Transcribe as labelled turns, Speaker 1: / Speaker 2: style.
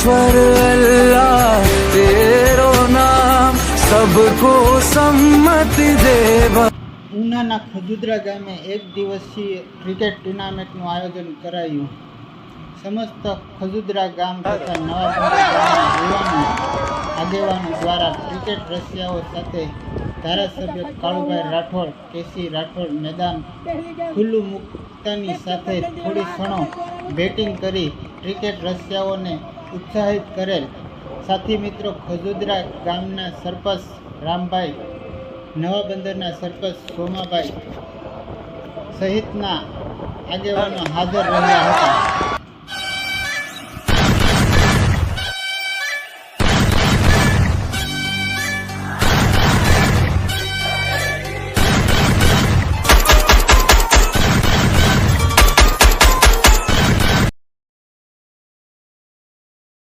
Speaker 1: ईश्वर अल्लाह तेरो नाम सबको सम्मति दे
Speaker 2: ઉનાના ખજુદરા ગામે એક દિવસીય ક્રિકેટ ટુર્નામેન્ટનું આયોજન કરાયું સમસ્ત ખજુદરા ગામ તથા નવા યુવાનો આગેવાનો દ્વારા ક્રિકેટ રશિયાઓ સાથે ધારાસભ્ય કાળુભાઈ રાઠોડ કેસી રાઠોડ મેદાન ખુલ્લું મુક્તાની સાથે થોડી ક્ષણો બેટિંગ કરી ક્રિકેટ રશિયાઓને ઉત્સાહિત કરેલ. સાથી મિત્રો, ખજુદરા ગામના સરપંચ રામભાઈ, નવા બંદરના સરપંચ સોમાભાઈ સહિતના આગેવાનો હાજર રહ્યા હતા.